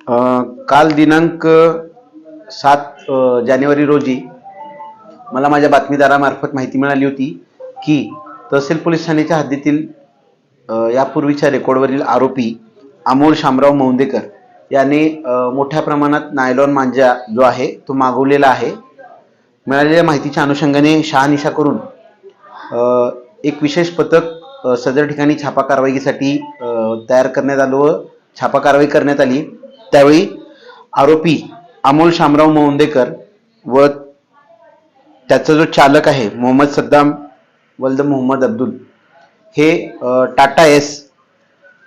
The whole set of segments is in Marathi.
काल दिनांक सात जानेवारी रोजी मला माझ्या बातमीदारामार्फत माहिती मिळाली होती की तहसील पोलीस ठाण्याच्या हद्दीतील यापूर्वीच्या रेकॉर्डवरील आरोपी अमोल शामराव मौंदेकर याने मोठ्या प्रमाणात नायलॉन मांजा जो आहे तो मागवलेला आहे. मिळालेल्या माहितीच्या अनुषंगाने शहानिशा करून एक विशेष पथक सदर ठिकाणी छापा कारवाईसाठी तयार करण्यात आलं व छापा कारवाई करण्यात आली. त्यावेळी आरोपी अमोल शामराव मोहंदेकर व त्याचा जो चालक आहे मोहम्मद सद्दाम वल्द मोहम्मद अब्दुल हे टाटा एस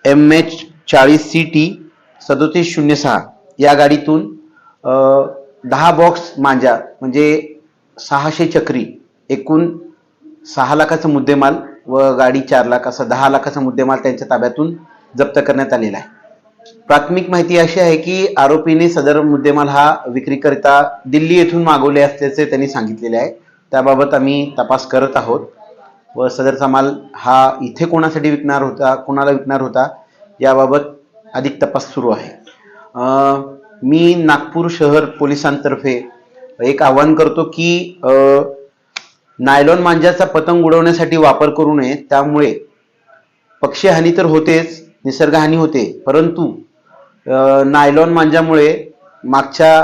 एम एच चाळीस सी टी सदोतीस शून्य सहा या गाडीतून दहा बॉक्स मांजा म्हणजे सहाशे चक्री एकूण सहा लाखाचा मुद्देमाल व गाडी चार लाख असा दहा लाखाचा मुद्देमाल त्यांच्या ताब्यातून जप्त करण्यात आलेला आहे. प्राथमिक माहिती अशी आहे की आरोपीने सदर मुद्देमाल हा विक्रीकरिता दिल्ली येथून मागवले असल्याचे त्यांनी सांगितलेले आहे. त्याबाबत आम्ही तपास करत आहोत. व सदरचा माल हा इथे कोणासाठी विकणार होता कोणाला विकणार होता याबाबत अधिक तपास सुरू आहे. मी नागपूर शहर पोलिसांतर्फे एक आवाहन करतो की नायलॉन मांजाचा पतंग उडवण्यासाठी वापर करू नये त्यामुळे पक्षीहानी तर होतेच निसर्गहानी होते परंतु नायलॉन मांजामुळे मागच्या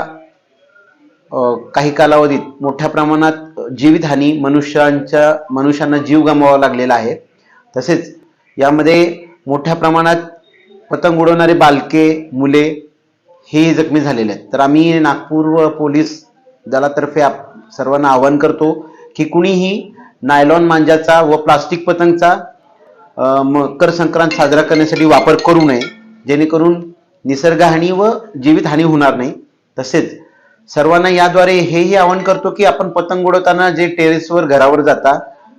काही कालावधीत मोठ्या प्रमाणात जीवितहानी मनुष्यांच्या मनुष्यांना जीव गमवावा लागलेला आहे. तसेच यामध्ये मोठ्या प्रमाणात पतंग उडवणारे बालके मुले हे जखमी झालेले आहेत. तर आम्ही नागपूर व पोलीस दलातर्फे आप सर्वांना आवाहन करतो की कुणीही नायलॉन मांजाचा व प्लास्टिक पतंगचा मकर संक्रांत साजरा करण्यासाठी वापर करू नये. जेणेकरून निसर्गहानी व जीवितहानी होणार नाही. तसेच सर्वांना याद्वारे हेही आवाहन करतो की आपण पतंग उडवताना जे टेरेसवर घरावर जाता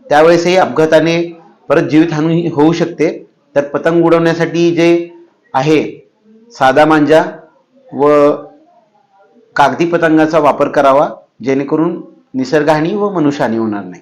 त्यावेळेसही अपघाताने परत जीवितहानी होऊ शकते. तर पतंग उडवण्यासाठी जे आहे साधा मांजा व कागदी पतंगाचा वापर करावा जेणेकरून निसर्गहानी व मनुष्यहानी होणार नाही.